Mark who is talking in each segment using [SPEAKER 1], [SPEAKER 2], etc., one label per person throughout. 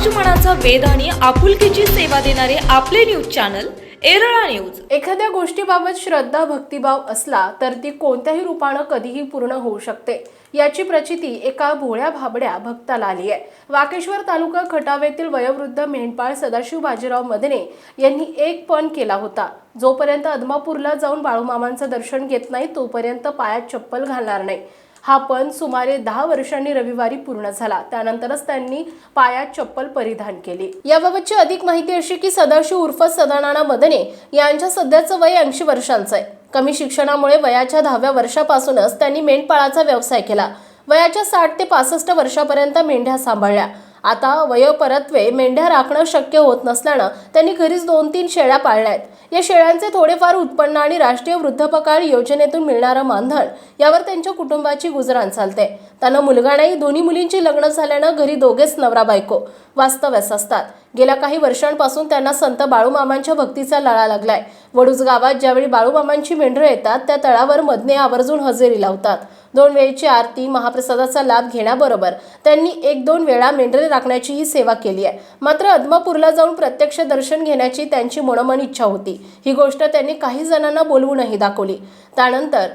[SPEAKER 1] समाजमनाचा वेध आणि आपुलकीची सेवा देणारे आपले न्यूज चॅनल एरळा न्यूज.
[SPEAKER 2] एखाद्या गोष्टीबाबत श्रद्धा भक्तिभाव असला तर ती कोणत्याही रूपानं कधीही पूर्ण होऊ शकते. याची प्रचिती एका भोळ्या भाबड्या भक्ताला आली आहे. वाकेश्वर तालुका खटावेतील वयोवृद्ध मेंढपाळ सदाशिव बाजीराव मदने यांनी एक पण केला होता. जोपर्यंत अदमापूरला जाऊन बाळूमामांचं दर्शन घेत नाही तोपर्यंत पायात चप्पल घालणार नाही. हा पण सुमारे दहा वर्षांनी रविवारी पूर्ण झाला. त्यानंतरच त्यांनी पायात चप्पल परिधान केली. याबाबतची अधिक माहिती अशी की सदाशिव उर्फ सदानाना मदने यांच्या सध्याचं वय ऐंशी वर्षांचं आहे. कमी शिक्षणामुळे वयाच्या दहाव्या वर्षापासूनच त्यांनी मेंढपाळाचा व्यवसाय केला. वयाच्या साठ ते पासष्ट वर्षापर्यंत मेंढ्या सांभाळल्या. आता वयोपरत्वे मेंढ्या राखणं शक्य होत नसल्यानं त्यांनी घरीच दोन तीन शेळ्या पाळल्या आहेत या शेळ्यांचे थोडेफार उत्पन्न आणि राष्ट्रीय वृद्धपकाळ योजनेतून मिळणारं मानधन यावर त्यांच्या कुटुंबाची गुजराण चालते. त्यांना मुलगा नाही दोन्ही मुलींची लग्न झाल्यानं घरी दोघेच नवरा बायको वास्तव्यास असतात. गेल्या काही वर्षांपासून त्यांना संत बाळूमामांच्या भक्तीचा लळा लागलाय. वडूज गावात ज्यावेळी बाळूमामांची मेंढरं येतात त्या तळावर मधने आवर्जून हजेरी लावतात. दोन वेळची आरती महाप्रसादाचा लाभ घेण्याबरोबर त्यांनी एक दोन वेळा मेंढरे राखण्याचीही सेवा केली आहे. मात्र अदमापूरला जाऊन प्रत्यक्ष दर्शन घेण्याची त्यांची मनोमन इच्छा होती. ही गोष्ट त्यांनी काही जणांना बोलवूनही दाखवली. त्यानंतर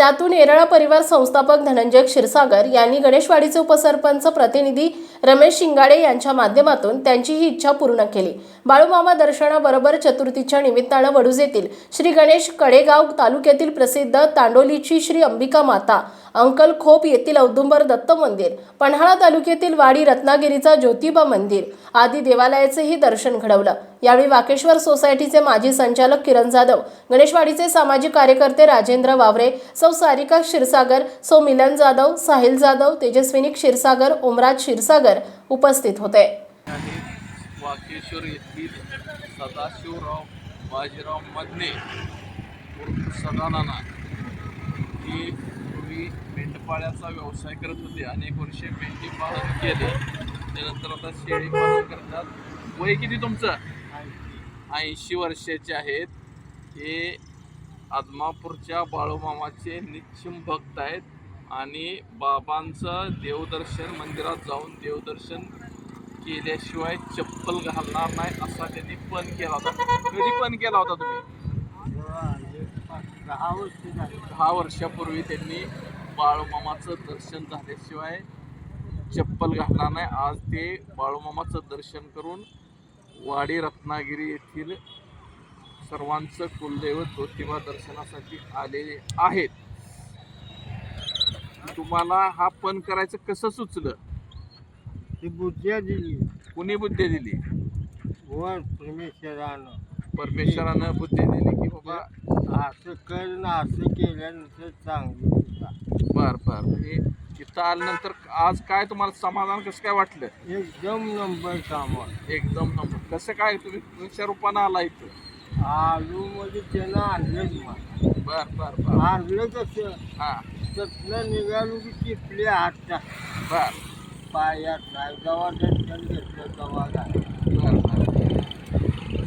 [SPEAKER 2] त्यातून येरळा परिवार संस्थापक धनंजय क्षीरसागर यांनी गणेशवाडीचे उपसरपंच प्रतिनिधी रमेश शिंगाडे यांच्या माध्यमातून त्यांची ही इच्छा पूर्ण केली. बाळूमामा दर्शनाबरोबर चतुर्थीच्या निमित्तानं वडूज येथील श्री गणेश कडेगाव तालुक्यातील प्रसिद्ध तांडोलीची श्री अंबिका माता अंकल खोप येथील औदुंबर दत्त मंदिर पन्हाळा तालुक्यातील वाडी रत्नागिरीचा ज्योतिबा मंदिर आदी देवालयाचेही दर्शन घडवलं. यावेळी वाकेश्वर सोसायटीचे माजी संचालक किरण जाधव गणेशवाडीचे सामाजिक कार्यकर्ते राजेंद्र वावरे सौ सारिका क्षीरसागर सौ मिलन जाधव साहिल जाधव तेजस्विनी क्षीरसागर ओमराज क्षीरसागर उपस्थित होते.
[SPEAKER 3] वाकेश्वर येथील सदाशिवराव बाजीराव मधने सदानाना. हे पूर्वी मेंढपाळ्याचा व्यवसाय करत होते अनेक वर्षे मेंढी पालन केले. त्यानंतर आता शेळी पालन करतात. वय किती तुमचं? ऐंशी वर्षाचे आहेत. हे आदमापूरच्या बाळूमामाचे निश्चिम भक्त आहेत आणि बाबांचं देवदर्शन मंदिरात जाऊन देवदर्शन केल्याशिवाय चप्पल घालणार नाही असा त्यांनी पण केला होता. कधी पण केला होता तुम्ही? दहा वर्षापूर्वी त्यांनी बाळूमामाचं दर्शन झाल्याशिवाय चप्पल घालणार नाही. आज ते बाळूमामाचं दर्शन करून वाडी रत्नागिरी येथील सर्वांचं कुलदैवत ज्योतिबा दर्शनासाठी आलेले आहेत. तुम्हाला हा पण करायचं कसं सुचलं?
[SPEAKER 4] ती बुद्ध्या दिली.
[SPEAKER 3] कुणी बुद्धी दिली?
[SPEAKER 4] वर परमेश्वरानं.
[SPEAKER 3] परमेश्वरानं बुद्धी दिली की बाबा
[SPEAKER 4] असं कर ना असं केल्यानंतर चांगलं
[SPEAKER 3] बर बर. म्हणजे इथं आल्यानंतर आज काय तुम्हाला समाधान कसं काय वाटलं?
[SPEAKER 4] एकदम नंबर कामं
[SPEAKER 3] एकदम नंबर. कसं काय तुम्ही तुमच्या रूपानं आला इथं?
[SPEAKER 4] आलू मध्ये त्यानं आणलंच मला.
[SPEAKER 3] बर बर बर.
[SPEAKER 4] आणलं कसं
[SPEAKER 3] हा.
[SPEAKER 4] तसलं निघालो की चिपले हात
[SPEAKER 3] बर.
[SPEAKER 4] पायात नाही जेव्हा दर्शन घेतलं
[SPEAKER 3] बर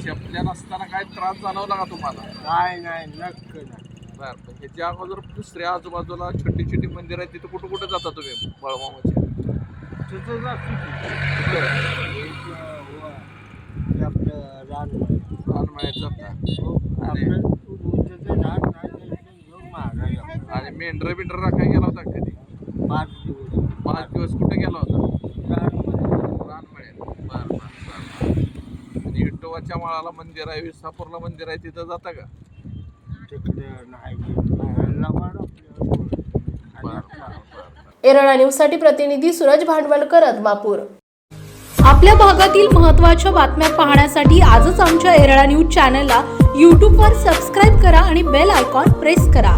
[SPEAKER 3] चपल्या नसताना काय त्रास जाणवला का तुम्हाला?
[SPEAKER 4] काय नाही नक्क नाही.
[SPEAKER 3] बर बर ह्याच्या अगोदर दुसऱ्या आजूबाजूला छोटी छोटी मंदिर आहेत तिथं कुठं कुठं जाता तुम्ही? बळमामाचे
[SPEAKER 4] तसंच असतं एक व- ते आपलं रान
[SPEAKER 3] रानमळ्यात जाता.
[SPEAKER 4] आपलं उसाचं झाड नाही दर्शन घेऊन मागायला
[SPEAKER 3] आणि मेंढर बिंढर राखाय गेला होता का कधी?
[SPEAKER 4] पाच दिवस.
[SPEAKER 3] पाच दिवस कुठे गेला होता
[SPEAKER 4] रानमध्ये
[SPEAKER 3] रानमळ्यात बर बर विठोबाच्या माळाला मंदिर आहे विसापूरला मंदिर आहे तिथं जाता का?
[SPEAKER 2] एरळा न्यूजसाठी प्रतिनिधी सूरज भांडवलकर अदमापूर
[SPEAKER 1] आपल्या भागातील महत्त्वाच्या बातम्या पाहण्यासाठी आजच आमच्या एरळा न्यूज चॅनलला यूट्यूबवर सबस्क्राईब करा आणि बेल आयकॉन प्रेस करा.